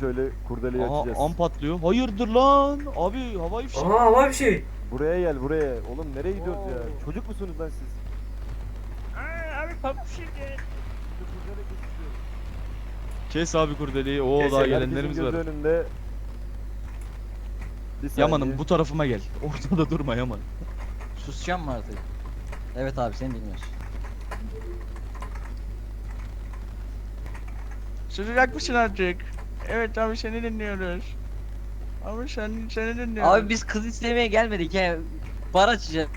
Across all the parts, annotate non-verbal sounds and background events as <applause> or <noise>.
şöyle kurdeleyi Aha açacağız. am patlıyor. Hayırdır lan? Abi havai fişek. Aa hava bir şey. Buraya gel buraya. Oğlum nereye gidiyoruz ya? Çocuk musunuz lan siz? Abi pamuk şirket. Kurdele geçiyor. Kes abi kurdeleyi. Oo Kes daha abi, gelenlerimiz Herkesin var. gözü önünde. Bir saniye. Yaman'ım bu tarafıma gel. <laughs> Ortada durma Yaman. Susacağım mı artık? Evet abi seni dinliyoruz. Susacak mısın artık? Evet abi seni dinliyoruz. Abi sen, seni dinliyoruz. Abi biz kız istemeye gelmedik ya. Bar açacağız.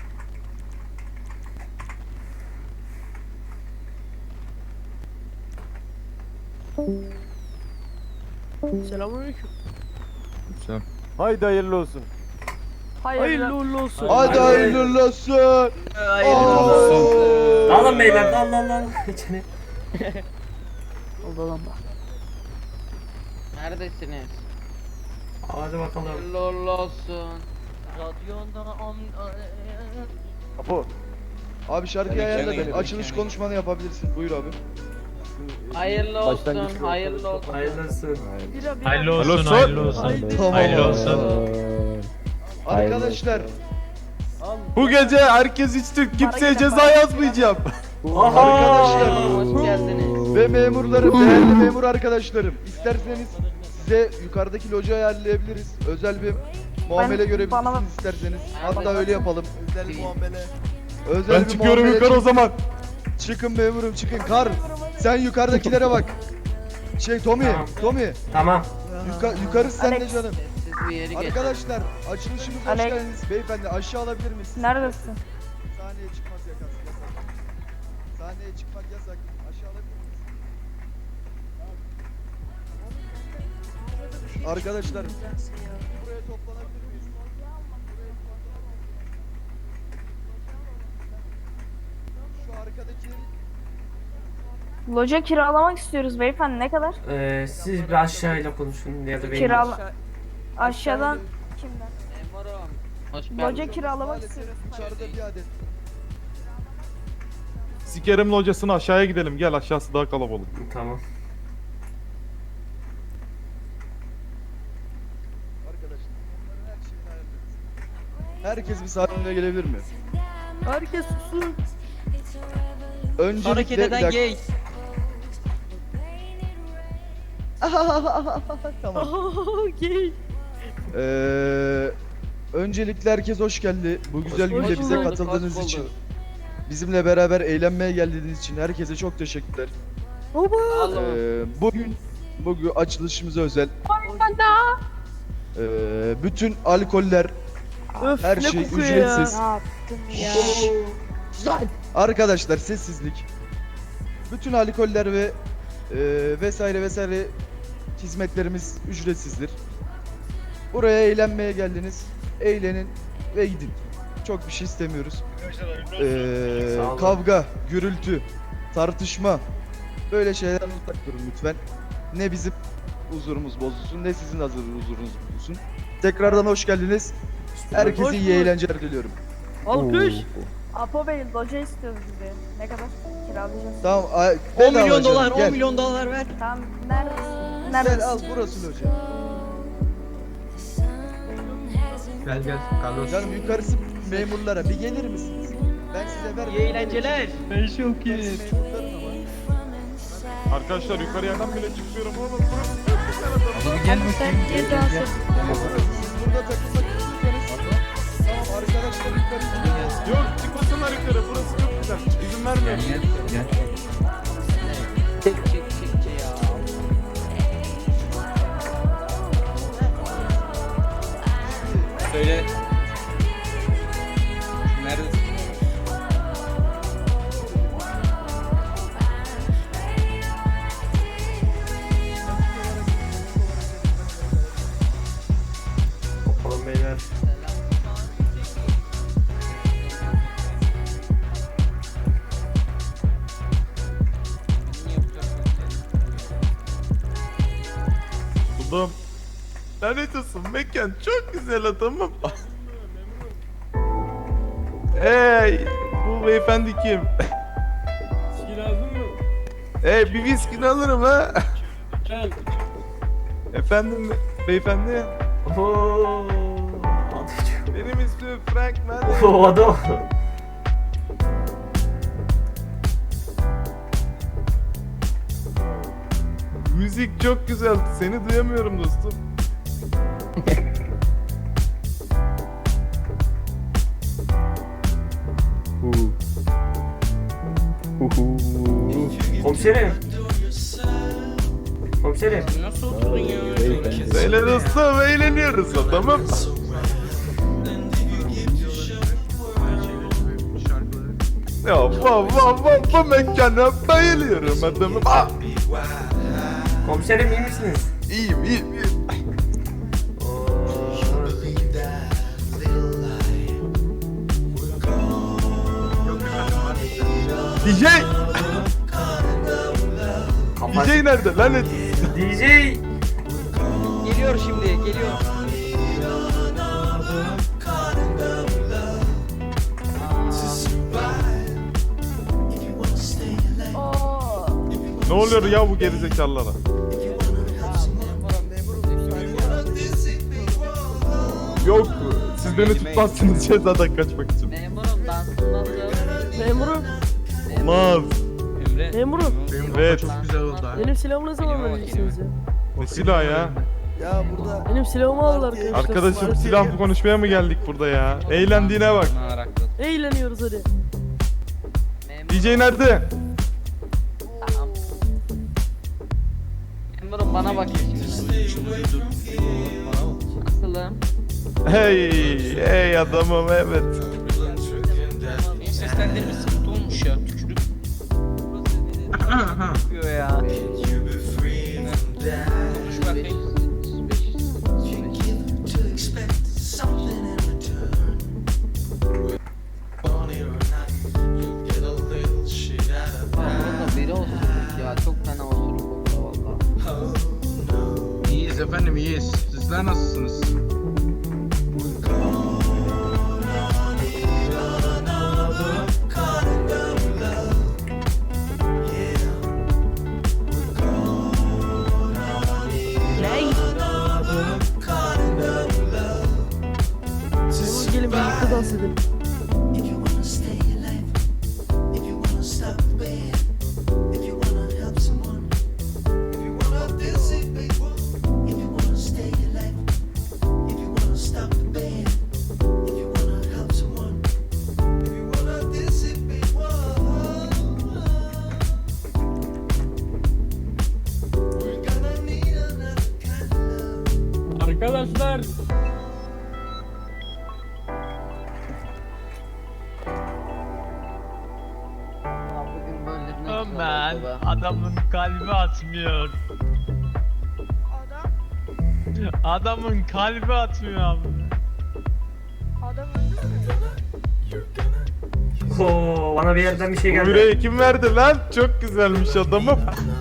Selamünaleyküm. Haydi hayırlı olsun. Hayırlı uğurlu olsun. Hadi hayırlı olsun. Hayırlı olsun. Dalın beyler dal dal dal. İçine. Oldu lan bak. Neredesiniz? Hadi bakalım. Hayırlı uğurlu olsun. Radyonda on... Apo. Abi şarkıyı Tabii ki, ayarladık. tabii ki. Açılış konuşmanı yapabilirsin. Buyur abi. Hayırlı Başlangıç olsun, bir hayırlı olsun. Hayırlısı. Hayırlı olsun, hayırlı olsun. Tamam. Hayırlı olsun. Arkadaşlar Bu gece herkes içti, kimseye ceza yazmayacağım. Arkadaşlar. Hoş geldiniz. Ve memurlarım, değerli memur arkadaşlarım. isterseniz size yukarıdaki loca ayarlayabiliriz. Özel bir muamele görebilirsiniz isterseniz. Hatta öyle yapalım. Özel bir muamele. Özel Ben bir çıkıyorum muamele yukarı o zaman. Çıkın memurum çıkın. Kar. Sen yukarıdakilere bak. Şey Tommy, Tamam. Tommy. Tamam. Yuka- yukarı sen de canım. Siz bir yeri geçin. Arkadaşlar açılışımıza hoş Alex. geldiniz. Beyefendi aşağı alabilir misiniz? Neredesin? Sahneye çıkmak yasak. yasak. Sahneye çıkmak yasak. Arkadaşlar buraya toplanabilir miyiz? Şu arkadaki Loca kiralamak istiyoruz beyefendi ne kadar? Ee, siz bir aşağıyla konuşun ya da benim. Kirala... Aşağıdan kimden? Hoş Loca kiralamak maalesef istiyoruz. dışarıda bir adet. Sikerim locasına aşağıya gidelim. Gel aşağısı daha kalabalık. Tamam. Arkadaşlar onların her şeyini ayarlarız. Herkes bir sahneye gelebilir mi? Herkes susun. Öncelikle Hareket eden gay. <laughs> tamam. <laughs> Gay. Ee, öncelikle herkes hoş geldi. Bu güzel Hoş günde bize bulduk, katıldığınız hoş için. bulduk. Bizimle beraber eğlenmeye geldiğiniz için herkese çok teşekkürler. Baba. Ee, bugün bugün açılışımıza özel. Ee, bütün alkoller, Öf her ne şey kokuyor ücretsiz. Ya. Ne yaptım ya? Arkadaşlar sessizlik. Bütün alkoller ve e, vesaire vesaire hizmetlerimiz ücretsizdir. Buraya eğlenmeye geldiniz. Eğlenin ve gidin. Çok bir şey istemiyoruz. Ee, Sağ olun. kavga, gürültü, tartışma böyle şeylerden uzak durun lütfen. Ne bizim huzurumuz bozulsun ne sizin hazır huzurunuz bozulsun. Tekrardan hoş geldiniz. Herkese Hoş iyi bulduk. eğlenceler diliyorum. Alkış. Apo Bey loca istiyoruz biz de. Ne kadar? Kiralayacağız. Tamam. a- 10 bedava milyon canım, dolar, 10 gel. milyon dolar ver. Tamam neredesin? Gel Neredesin? al burası loca. Gel gel Carlos. Canım yukarısı memurlara bir gelir misiniz? Ben size vermem. İyi eğlenceler. Ben çok iyi. Memurlarım ama. Arkadaşlar yukarı yerden bile çıkıyorum oğlum. Burası Sen cezası. Siz burada takılmak yukarı. Yok çıkmasınlar yukarı. Burası çok güzel. İzin vermiyorum. Çık çık çık çık ya. Söyle. Neredesin? Bakalım beyler. Lanet olsun mekan çok güzel adamım. hey bu beyefendi kim? Viski lazım mı? Hey bir viskini alırım ha. Efendim beyefendi. Oo. Benim ismim Frank Manley. O adam. Müzik çok güzel. Seni duyamıyorum dostum. Komiserim. Komiserim. Nasıl oturdun ya? Eğleniyoruz tamam mı? Ya va va va va mekana bayılıyorum adamım. Ah, Komiserim iyi misiniz? iyiyim iyiyim iyiyim. DJ! DJ nerede lanet? DJ. Geliyor şimdi geliyor. Ne oluyor ya bu gerizekalılara? Yok siz beni tutmazsınız cezadan kaçmak için. Memurum dansın nasıl? Memurum. Olmaz. Emre. Memurum. Evet. Benim silahımı ne zaman vereceksiniz ya? Ne silah ya? Ya burada Benim silahımı aldılar arkadaşlar. Arkadaşım silahlı konuşmaya mı geldik burada ya? Eğlendiğine bak. Eğleniyoruz hadi. DJ nerede? Memurum bana bak şimdi. Nasılım? Hey, hey adamım evet. Seslendirme sıkıntı olmuş ya. Yapıyor ya. Konuş bakayım. Ya. Çok fena osuruk oldu valla. İyiyiz efendim iyiyiz. Sizler nasılsınız? to the. If you wanna stay alive, if you wanna stop being. Adamın kalbi atmıyor abi. Oo, bana bir yerden bir şey geldi. yüreği kim verdi lan? Çok güzelmiş adamım. <laughs>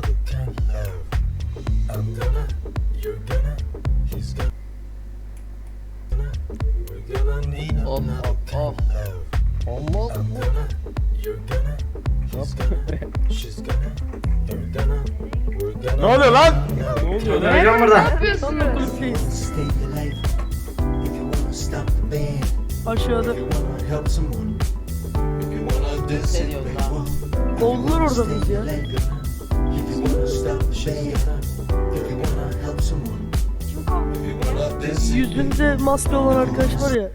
maske olan arkadaş var ya.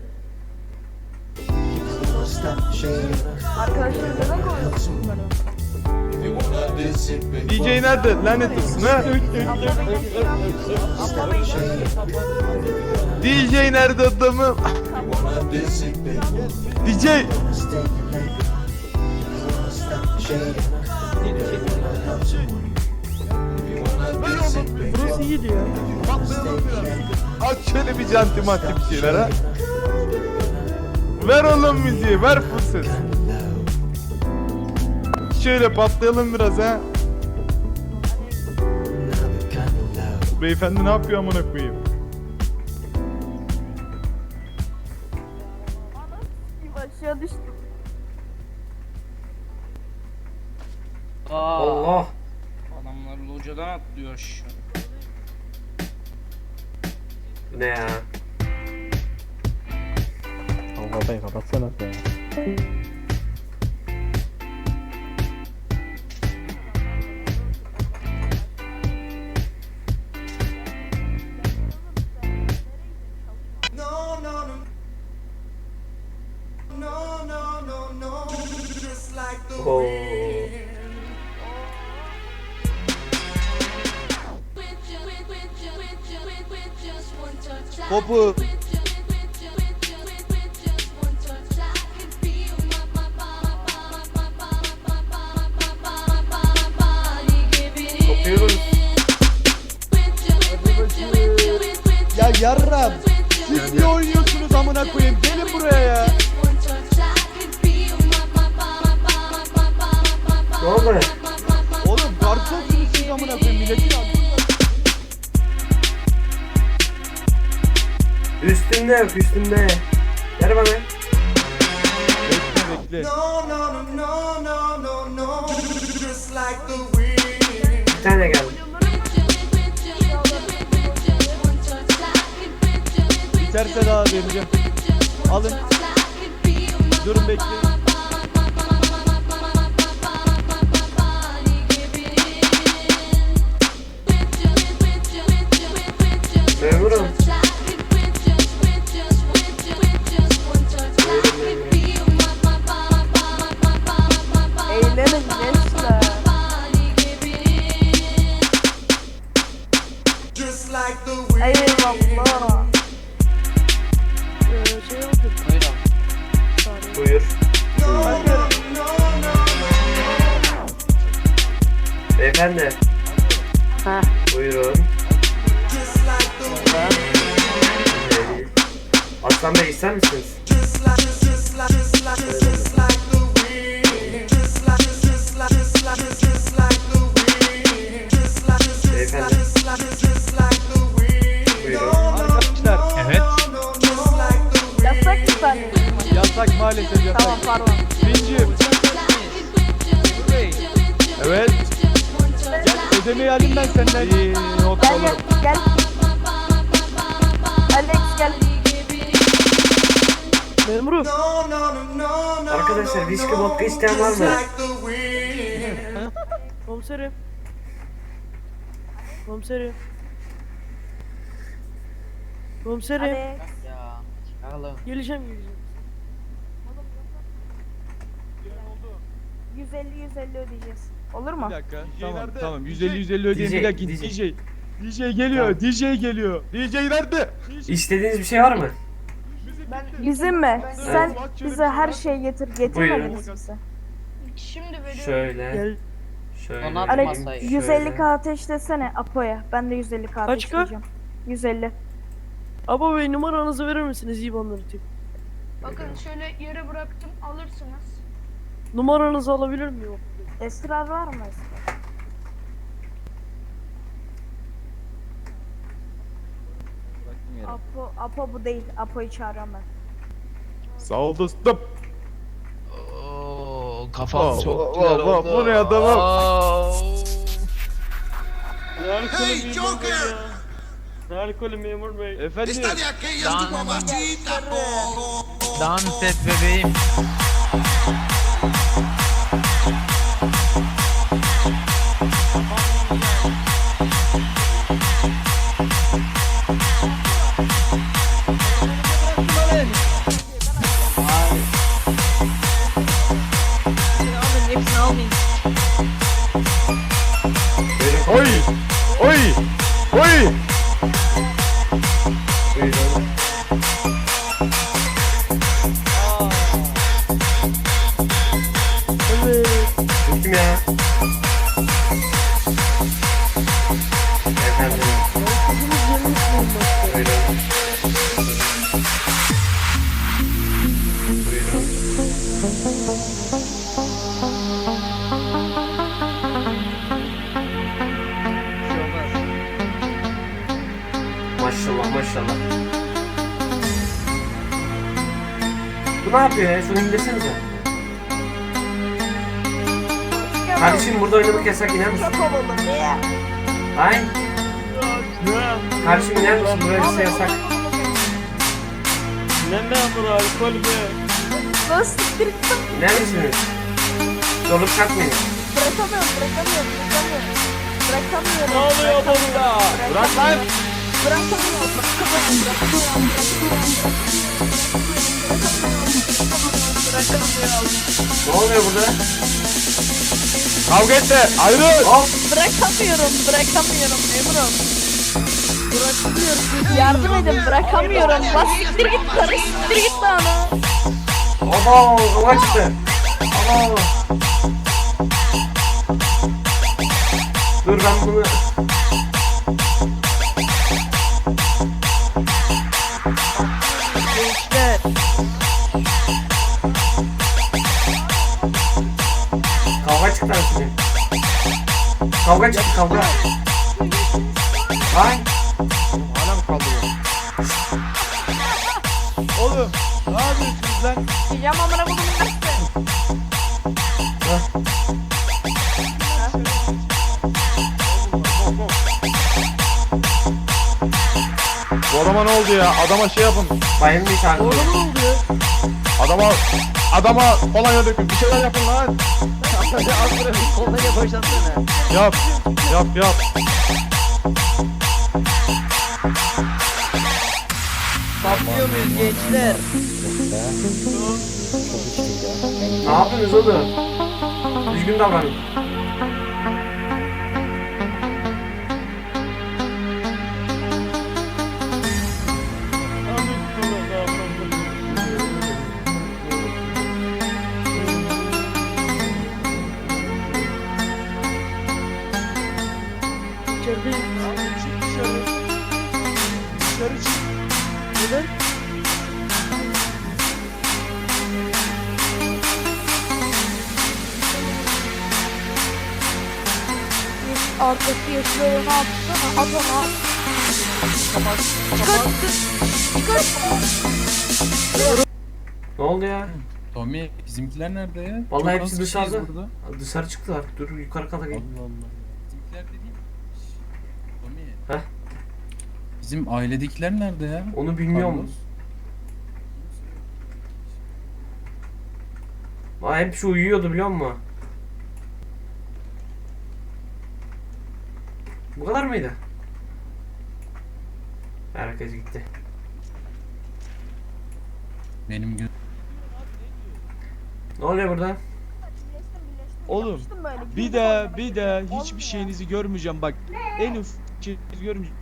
Arkadaşlar neden kovuyorsun bunları? DJ nerede? Lanet olsun ha? DJ nerede adamım? DJ! Burası iyi diyor. Aç şöyle bir canti manti bir şeyler ha. Ver oğlum müziği, ver ses. Şöyle patlayalım biraz ha. Beyefendi ne yapıyor amına koyayım? Aşağı düştüm. Allah. Hocadan atlıyor aşağı. Ne ya? Allah'tan kapatsana. Yarram. Siz niye oynuyorsunuz amına koyayım? Gelin buraya ya. Ne oldu? Oğlum garsonsunuz siz amına koyayım. Milletin Üstünde yok üstünde. Ver bana. Bekle bekle. Bir tane geldi. Biterse daha vereceğim. Alın. Durun bekleyin. Bincim. Evet. Gel ödemeyi alayım ben senden. İyi, yok Gel olur. gel gel. Alex gel. Memurum. Arkadaşlar viski vodka isteyen var mı? Komiserim. Komiserim. Komiserim. Ya. Oğlum. Geleceğim geleceğim. 150 150 ödeyeceğiz. Olur mu? Bir dakika. Tamam tamam. 150 150 ödeyin bir DJ, dakika. DJ. DJ. DJ geliyor. DJ geliyor. DJ nerede? İstediğiniz bir şey var mı? Bizim mi? Sen bize her şeyi getir getirmediniz bize. Şöyle. Gel. Şöyle. Ona vereyim, Alex Masayı. 150 k ateşlesene Apo'ya. Ben de 150 k Kaç ateşleyeceğim. 150. Aba Bey numaranızı verir misiniz IBAN'ları tek? Bakın şöyle yere bıraktım alırsınız. Numaranızı alabilir miyim? Esrar var mı esrar? Bıraktım yere. Apo, Apo bu değil. Apo'yu çağırıyorum ben. Sağ ol dostum. Oo, kafam çok aa, güzel aa, oldu. bu ne adamım? Aa. Efendim. Dans, dans et bebeğim. Maşallah maşallah. Bu ne yapıyor ya? Şunu indirsenize. Kardeşim burada oynamak yasak iner misin? Ay. Kardeşim iner misin? Burası yasak. Ne ne amına alkol be. Lan siktir git lan. Neredesiniz? Zorluk çakmayın. Bırakamıyorum bırakamıyorum bırakamıyorum. Bırakamıyorum. Ne oluyor burada? Bırak lan. Bırakamıyorum. Ne oluyor burada? Kavga etme. Ayrıl. Bırakamıyorum bırakamıyorum Emrah. Bırakamıyorum. Yardım edin bırakamıyorum. Lan siktir git karı siktir git lan. Aba kavga çıktı. Aba. Dur ben bunu... Kavga çıktı kavga. Lan. Hala mı kaldırıyor? Oğlum ne yapıyorsunuz lan? Diyeceğim amına kodumun dersi. Bu adama ne oldu ya? Adama şey yapın. Bayım bir tane. Oğlum ne oldu ya? Adama adama kolonya dökün. Bir şeyler yapın lan. Boşaltsana. Yap. Yap yap. Patlıyor muyuz gençler? Ne yapıyorsunuz oğlum? Düzgün davranın. Bizimkiler nerede ya? Vallahi Çok hepsi az kişiyiz dışarıda. burada. Dışarı çıktılar. Dur yukarı kata gel. Bizimkiler. Şşş, Tommy. Heh. Bizim ailedekiler nerede ya? Onu bilmiyor Carlos. musun? Aa hep şu uyuyordu biliyor musun? Bu kadar mıydı? Herkes gitti. Benim gün Ne oluyor burada? Oğlum. Bir oynamak bir Olmuyor. hiçbir şeyinizi görmeyeceğim bak. En ufak şeyinizi görmeyeceğim.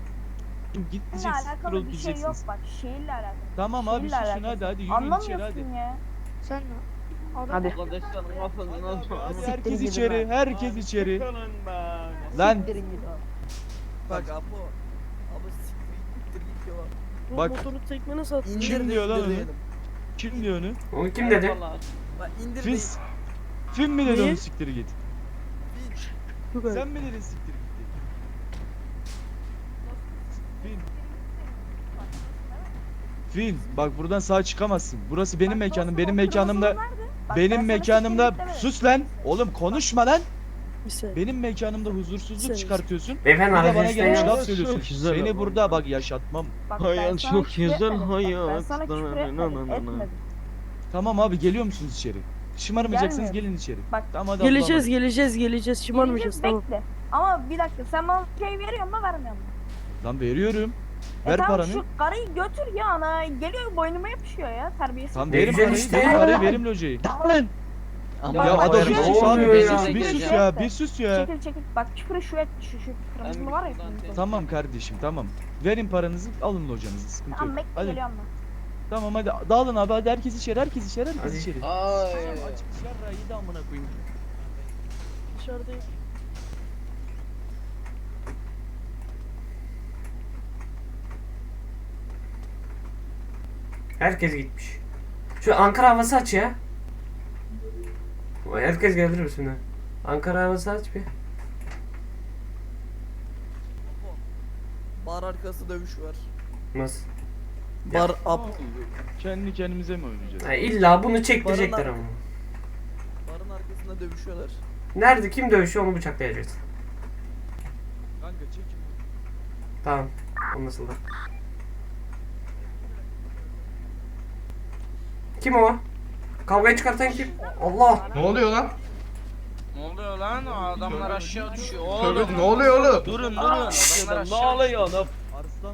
Gideceksiniz, alakalı bir şey yok bak. Şehirle alakalı. Tamam abi susun hadi hadi yürüyün içeri hadi. Anlamıyorsun ya. Sen Hadi. Herkes içeri, herkes içeri. Lan Bak Apo. Abi siktir git ya. Bu Bak. motoru tekme nasıl attın? Kim diyor lan onu? kim diyor onu? Onu kim dedi? Bak indir Fis. Film mi dedi Niye? onu siktir git? Sen mi dedin siktir git? Film. Film. Bak buradan sağ çıkamazsın. Burası benim Bak, mekanım. dostum, Benim o mekanımda kırmızı nerede? Bak, ben benim sana mekanımda demedim. sus lan. Oğlum konuşma lan. Bir saniye. Benim mekanımda huzursuzluk Sen- çıkartıyorsun. Beyefendi Bir de bana gelmiş isteyen laf söylüyorsun. güzel Seni ama. burada bak yaşatmam. Bak, Hayat sana çok küfür güzel, etmedim. Bak, Ben hayat. sana küfür. Etmedim. Tamam abi geliyor musunuz içeri? Şımarmayacaksınız Gelmiyorum. gelin içeri. Bak, Tamam hadi Geleceğiz geleceğiz geleceğiz. Şımarmayacağız Geleceğiz, tamam. Bekle. Ama bir dakika sen bana şey veriyor mu vermiyor mu? Lan veriyorum. E Ver tamam, paranı. Şu karıyı götür ya ana. Geliyor boynuma yapışıyor ya terbiyesiz. Tamam verim güzel parayı. işte. Verim parayı verim locayı. Ama Ya adam bir sus abi bir ya? sus bir sus ya bir sus ya. Çekil çekil. Bak küfürü şu et şu şu kırmızı var ya. Tamam kardeşim tamam. Verin paranızı alın locanızı sıkıntı Tamam yok. bekle Hadi geliyorum ben. Tamam hadi dağılın abi hadi herkes içeri herkes içeri herkes Hadi. içeri. Ay. Açık dışarı de amına koyayım. Dışarıdayım. Herkes gitmiş. Şu Ankara havası aç ya. Vay, Herkes gelir misin? Ankara havası aç bir. Bar arkası dövüş var. Nasıl? Bar up. Kendi kendimize mi oynayacağız? Ha, illa bunu çektirecekler ama. Barın arkasında dövüşüyorlar. Nerede kim dövüşüyor onu bıçaklayacağız. Kanka çekin. Tamam. Anlaşıldı. Kim o? Kavgayı çıkartan kim? Allah. Ne oluyor lan? Ne oluyor lan? Adamlar aşağı düşüyor. Tövbe ne oluyor oğlum? Durun durun. Adamlar aşağı oluyor oğlum?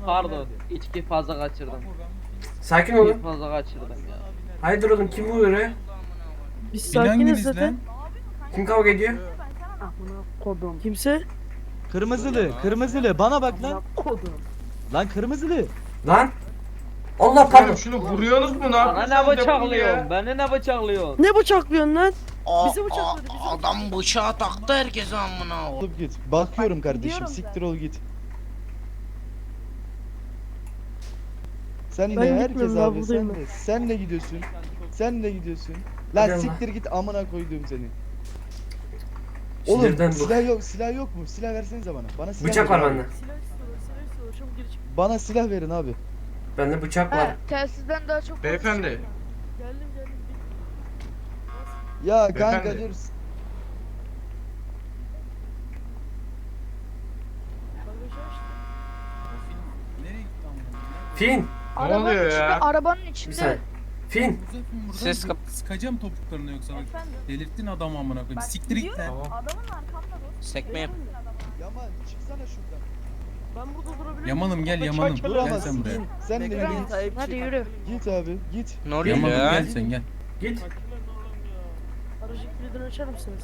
Pardon. İçki fazla kaçırdım. Sakin olun. İçki fazla kaçırdım ya. Hayırdır oğlum kim bu öyle? Biz sakiniz zaten. lan. Kim kavga ediyor? Kodum. Kimse? Kırmızılı, kırmızılı. Bana bak lan. Lan kırmızılı. Lan. Allah pardon. Şunu vuruyorsunuz mu ne Bana ne bıçaklıyorsun? Beni ne bıçaklıyorsun? Ne bıçaklıyorsun lan? Bizi bıçakladı. Bizi Adam bıçağı taktı herkese amına. Olup git. Bakıyorum kardeşim. Siktir ol git. Sen Ben de herkes gitmiyorum ya, abi sen buradayım de. Sen de gidiyorsun. Sen de gidiyorsun. Lan Allah. siktir git amına koyduğum seni. Oğlum Sinirden bu. silah yok silah yok mu? Silah versenize bana. Bana silah Bıçak verin var abi. bende. Silah istiyorlar, silah istiyorlar. Çabuk geri çık. Bana silah verin abi. Bende bıçak var. He, telsizden daha çok Beyefendi. Geldim geldim. Ya kanka Beyefendi. dur. Bagajı açtım. Nereye gitti amına? Fin. Ne Arabanın oluyor içinde, ya? arabanın Bir içinde. saniye. Fin. Buradan. Ses kap- Sıkacağım topuklarını yoksa bak. Efendim. Delirttin adamı amına koyayım. Bak, Siktir git lan. Tamam. Adamın arkamda dur. Sekme yap. Yaman çıksana şuradan. Ben burada durabilirim. Yamanım gel yamanım. Gel Duramazsın. sen buraya. Git. Sen de Bekle. git. Hadi yürü. Git abi git. Ne oluyor Yamanım ya? gel sen gel. Git. Aracı kilidini açar mısınız?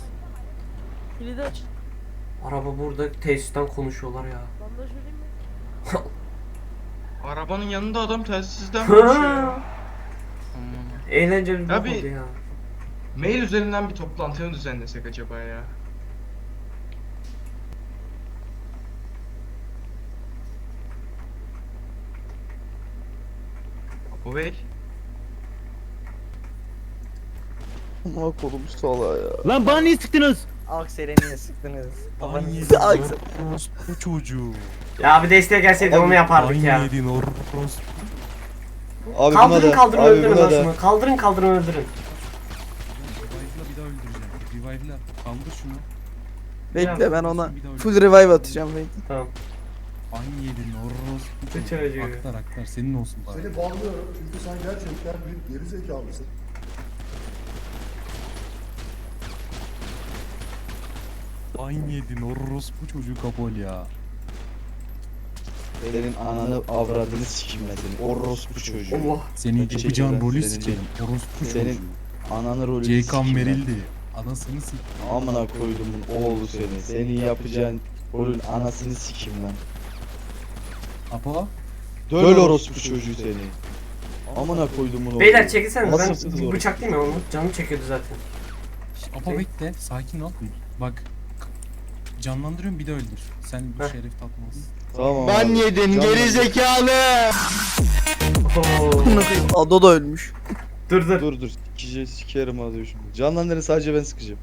Kilidi aç. Araba burada tesisten konuşuyorlar ya. Bandaj vereyim mi? <laughs> Arabanın yanında adam telsizden konuşuyor. Eğlenceli bir Ya bir- oldu ya. Mail üzerinden bir toplantı mı düzenlesek acaba ya? Apo Bey. Ama kolum sala ya. Lan bana niye sıktınız? Aksel'e niye sıktınız? Bu <laughs> çocuğu. Ya bir desteğe gelseydi onu yapardık ya. Abi Kaldırın buna da. kaldırın Abi öldürün buna da. Kaldırın kaldırın öldürün. Revive'la bir daha öldüreceğim. Revive'la. Kaldır şunu. Bekle, ben ona full revive atacağım bekle. Tamam. An yedin orospu çocuğu. Aktar aktar senin olsun bari. Seni bağlıyorum çünkü sen gerçekten bir geri zekalısın. An yedin orospu çocuğu kabul ya. Senin ananı avradını sikim ben seni. Orospu çocuğu. Allah. Senin yapacağın rolü senin sikerim. Orospu Senin çocuğu. ananı rolü Ceykan sikim ben. verildi. Anasını sik. Amına koydumun oğlu seni. Senin yapacağın rolün anasını sikim ben. Apo. Döl orospu çocuğu seni. Amına koydumun oğlu. Beyler çekilsene ben Vasıfsız bu orospu. bıçak değil mi onu? Canım çekiyordu zaten. Apo bekle. Sakin ol. Bak. Canlandırıyorum bir de öldür. Sen bu Heh. şeref tatmazsın. Tamam Ben abi. yedim geri zekalı. Ado da ölmüş. dur dur. Dur dur. Sikeceğim sikerim abi şimdi. Canlandırın sadece ben sıkacağım.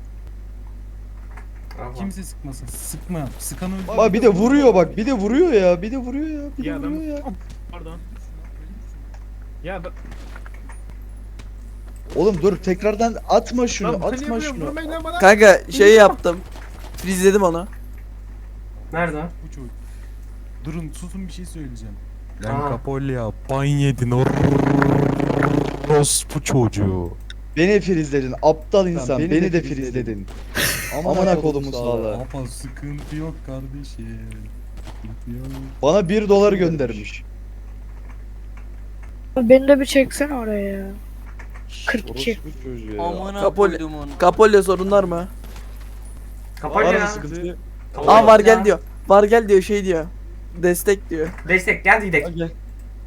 Kimse sıkmasın. Sıkma. Sıkan öldür. Bak bir de vuruyor bak. Bir de vuruyor ya. Bir de vuruyor ya. Bir de vuruyor ya. Pardon. Ya ben... Oğlum dur tekrardan atma şunu. atma şunu. Kanka şey yaptım. Frizledim onu. Nerede? Bu çocuk. Durun susun bir şey söyleyeceğim. Lan Kapolya ban yedin orospu çocuğu. Beni frizledin. Aptal insan. beni beni, de de frizledin. Amına kodumu sağla. Apa sıkıntı yok kardeşim. Sıkıntı yok. Bana 1 dolar göndermiş. Beni de bir çeksen oraya ya. 42. Orospu çocuğu ya. Amına Kapol- koydum onu. Kapolya sorunlar mı? Kapat Var mı ya. sıkıntı? Kapat Aa var ya. gel diyor. Var gel diyor şey diyor. Destek diyor. Destek gel gidelim. Gel.